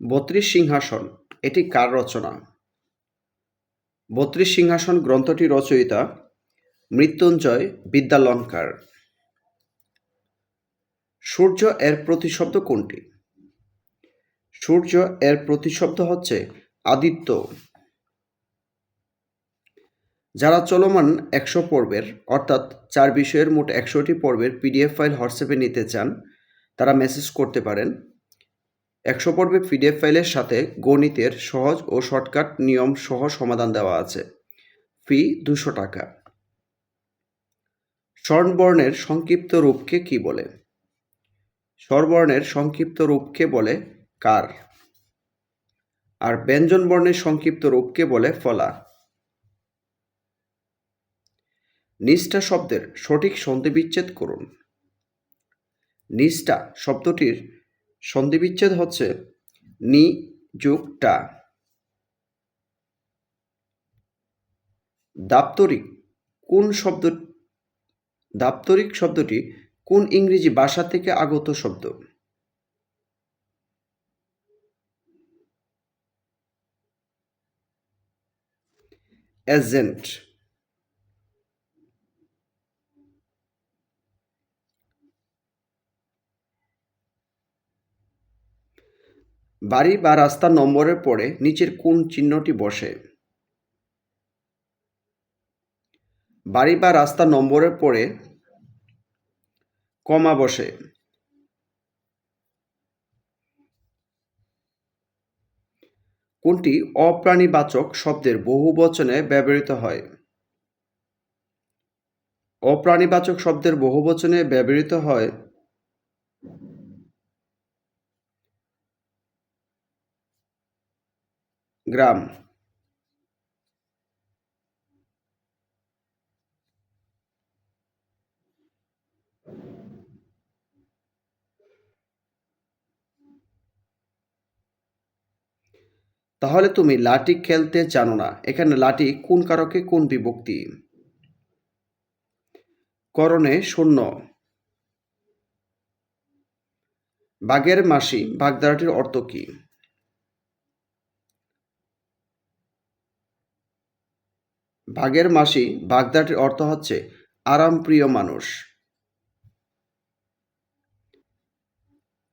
বত্রিশ সিংহাসন, এটি কার রচনা? বত্রিশ সিংহাসন গ্রন্থটি রচয়িতা মৃত্যুঞ্জয় বিদ্যালঙ্কার। সূর্য এর প্রতিশব্দ কোনটি? সূর্য এর প্রতিশব্দ হচ্ছে আদিত্য। যারা চলমান একশো পর্বের, অর্থাৎ চার বিষয়ের মোট একশোটি পর্বের পিডিএফ ফাইল হোয়াটসঅ্যাপে নিতে চান, তারা মেসেজ করতে পারেন। একশো পর্বে পিডিএফ ফাইলের সাথে গণিতের সহজ ও শর্টকাট নিয়ম সহ সমাধান দেওয়া আছে। ফি দুশো টাকা। স্বর্ণবর্ণের সংক্ষিপ্ত রূপকে কি বলে? স্বরবর্ণের সংক্ষিপ্ত রূপকে বলে কার? আর ব্যঞ্জন বর্ণের সংক্ষিপ্ত রূপকে বলে ফলা। নিষ্ঠা শব্দের সঠিক সন্ধিবিচ্ছেদ করুন। নিষ্ঠা শব্দটির সন্ধিবিচ্ছেদ হচ্ছে নি যোগ টা দাপ্তরিক কোন শব্দ, দাপ্তরিক শব্দটি কোন ইংরেজি ভাষা থেকে আগত শব্দ? এজেন্ট বাড়ি বা রাস্তার নম্বরের পরে নিচের কোন চিহ্নটি বসে? বাড়ি বা রাস্তার নম্বরের পরে কমা বসে। কোনটি অপ্রাণীবাচক শব্দের বহু বচনে ব্যবহৃত হয়? অপ্রাণীবাচক শব্দের বহু বচনে ব্যবহৃত হয় গ্রাম। তাহলে তুমি লাঠি খেলতে জানো না, এখানে লাঠি কোন কারকে, কোন বিভক্তি? করণে শূন্য। বাঘের মাসি, বাগদারাটির অর্থ কি? বাঘের মাসি বাগদাটির অর্থ হচ্ছে আরামপ্রিয় মানুষ।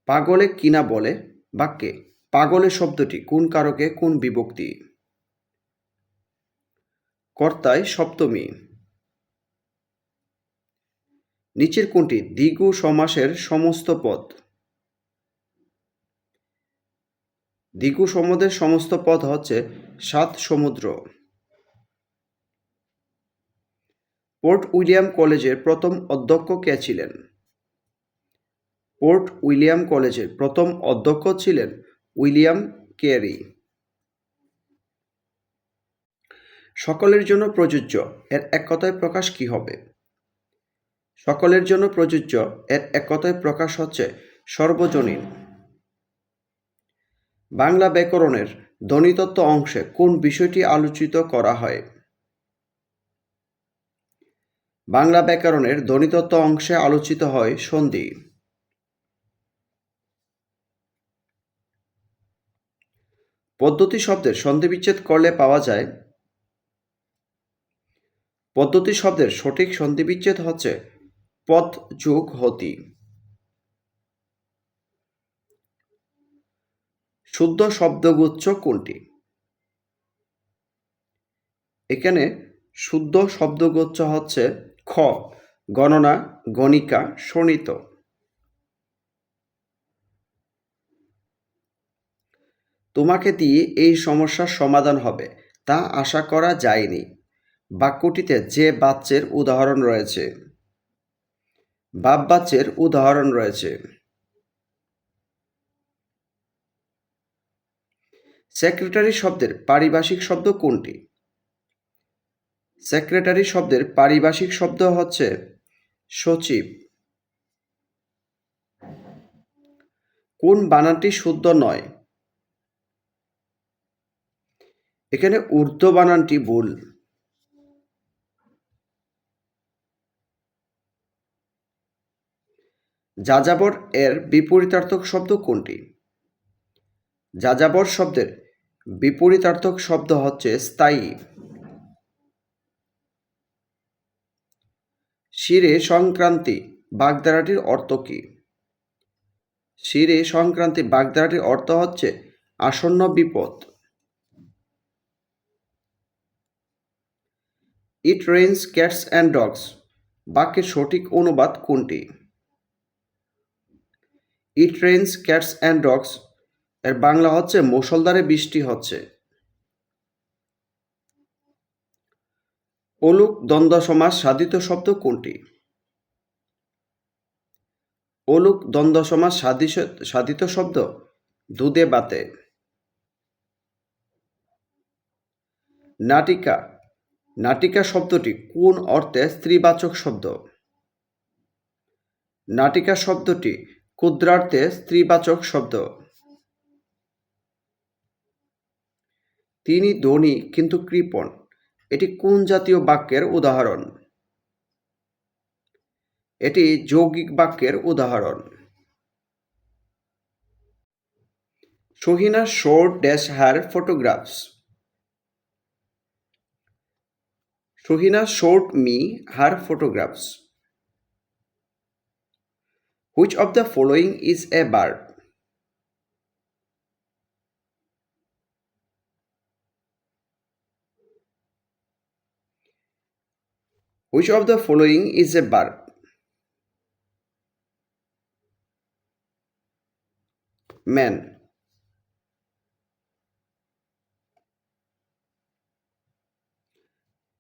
পাগলে কিনা বলে বাক্যে পাগলে শব্দটি কোন কারকে, কোন বিভক্তি? কর্তায় সপ্তমী। নিচের কোনটি? দ্বিগু সমাসের সমস্ত পদ। দ্বিগু সমুদ্রের সমস্ত পদ হচ্ছে সাত সমুদ্র। পোর্ট উইলিয়াম কলেজের প্রথম অধ্যক্ষ কে ছিলেন? পোর্ট উইলিয়াম কলেজের প্রথম অধ্যক্ষ ছিলেন উইলিয়াম কেরি। সকলের জন্য প্রযোজ্য, এর এক কথায় প্রকাশ কি হবে? সকলের জন্য প্রযোজ্য, এর এক কথায় প্রকাশ হচ্ছে সর্বজনীন। বাংলা ব্যাকরণের ধ্বনিতত্ত্ব অংশে কোন বিষয়টি আলোচিত করা হয়? বাংলা ব্যাকরণের ধ্বনিতত্ত্ব অংশে আলোচিত হয় সন্ধি। পদ্ধতি শব্দের সন্ধিবিচ্ছেদ করলে পাওয়া যায়। পদ্ধতি শব্দের সঠিক সন্ধিবিচ্ছেদ হচ্ছে পথ যোগ হতি। শুদ্ধ শব্দগুচ্ছ কোনটি? এখানে শুদ্ধ শব্দগুচ্ছ হচ্ছে খ, গণনা, গণিকা, শোণিত। তোমাকে দিয়ে এই সমস্যার সমাধান হবে, তা আশা করা যায়নি। বাক্যটিতে যে বাচ্চের উদাহরণ রয়েছে। বাপ বাচ্চের উদাহরণ রয়েছে। সেক্রেটারি শব্দের পারিভাষিক শব্দ কোনটি? সেক্রেটারি শব্দের পারিভাষিক শব্দ হচ্ছে সচিব। কোন বানানটি শুদ্ধ নয়? এখানে ঊর্ধ্ব বানানটি ভুল। যাযাবর এর বিপরীতার্থক শব্দ কোনটি? যাযাবর শব্দের বিপরীতার্থক শব্দ হচ্ছে স্থায়ী। শিরে সংক্রান্তি বাগধারাটির অর্থ কী? শিরে সংক্রান্তি বাগধারাটির অর্থ হচ্ছে আসন্ন বিপদ। It rains cats and dogs বাক্যের সঠিক অনুবাদ কোনটি? It rains cats and dogs এর বাংলা হচ্ছে, মুষলধারে বৃষ্টি হচ্ছে। অলুক দ্বন্দ্ব সমাস সাধিত শব্দ কোনটি? অলুক দ্বন্দ্ব সমাস সাধিত শব্দ দুধে বাতে। নাটিকা। নাটিকা শব্দটি কোন অর্থে স্ত্রীবাচক শব্দ? নাটিকা শব্দটি ক্ষুদ্রার্থে স্ত্রীবাচক শব্দ। তিনি ধনী কিন্তু কৃপণ। এটি কোন জাতীয় বাক্যের উদাহরণ? এটি যৌগিক বাক্যের উদাহরণ। Sahina show dash her photographs. Sahina showed me her photographs. Which of the following is a verb? Which of the following is a verb? Man.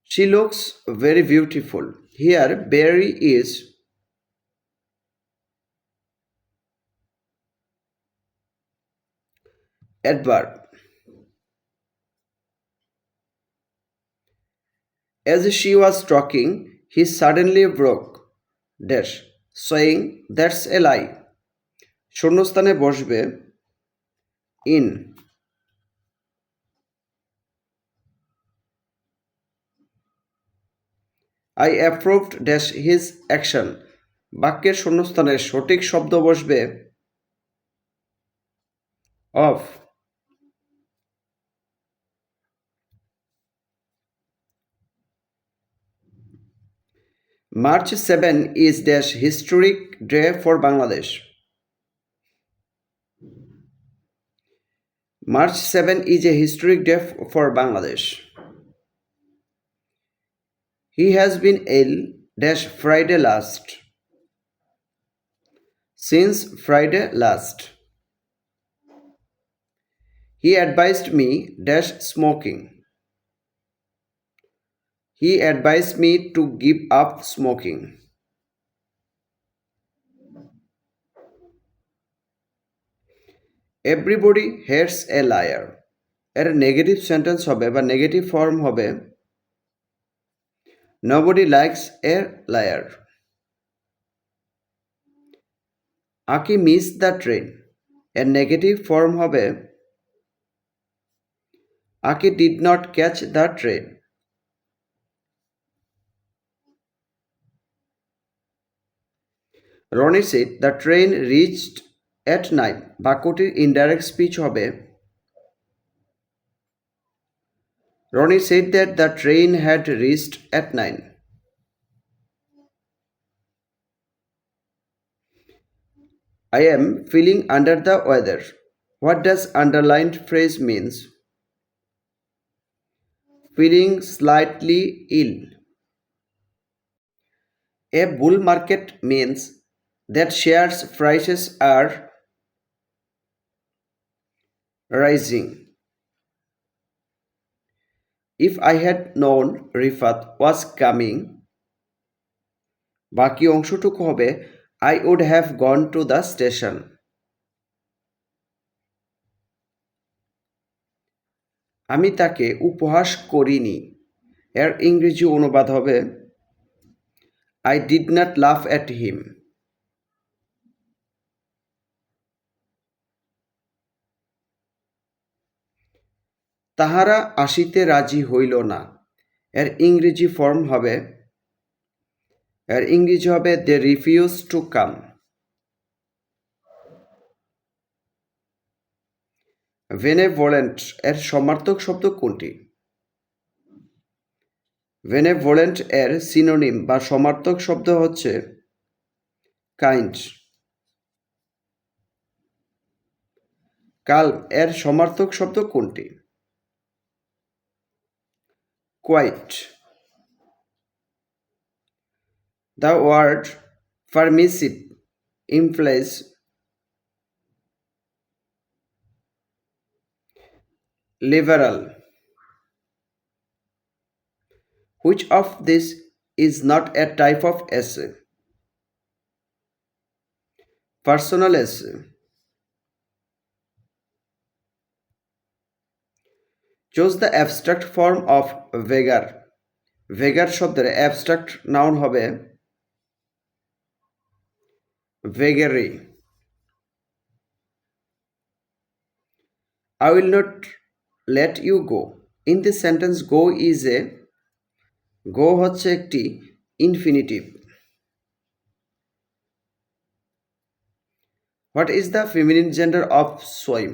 She looks very beautiful. Here, Barry is adverb. As she was talking, he suddenly broke dash, saying, That's a lie. শূন্যস্থানে বসবে in I approved dash his action বাক্যের শূন্যস্থানে সঠিক শব্দ বসবে of March seven is dash historic day for Bangladesh. March 7 is a historic day for Bangladesh. He has been ill dash Friday last. Since Friday last. He advised me dash smoking. He advised me to give up smoking. Everybody hates a liar এর negative sentence হবে বা negative form হবে nobody likes a liar Aki miss the train এর negative form হবে Aki did not catch the train Roni said the train reached at nine বাক্যটির indirect speech হবে Roni said that the train had reached at nine I am feeling under the weather. What does underlined phrase means? Feeling slightly ill. A bull market means that shares prices are rising. If I had known Rifat was coming, বাকি অংশটুকু হবে I would have gone to the station আমি তাকে উপহাস করিনি। এর ইংরেজি অনুবাদ হবে I did not laugh at him তাহারা আসিতে রাজি হইল না। এর ইংরেজি ফর্ম হবে, এর ইংরেজি হবে দে রিফিউজ টু কাম ভেনেভোলেন্ট এর সমার্থক শব্দ কোনটি? ভেনেভোলেন্ট এর সিনোনিম বা সমার্থক শব্দ হচ্ছে কাইন্ড কাল, এর সমার্থক শব্দ কোনটি? quiet. The word permissive implies liberal. Which of this is not a type of essay? Personal essay. Choose the abstract form of beggar beggar শব্দের অ্যাবস্ট্রাক্ট নাউন হবে beggary I will not let you go in this sentence go is a go হচ্ছে একটি infinitive what is the feminine gender of swine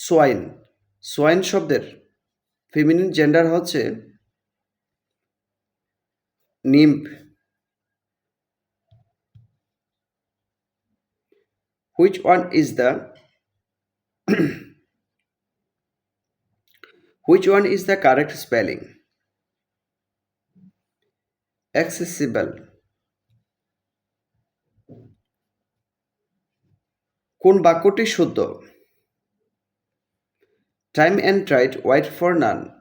swine swine শব্দের feminine gender হচ্ছে নিম্প which one is the Which one is the correct spelling Accessible. কোন বাক্যটি শুদ্ধ? Time and tide wait for none.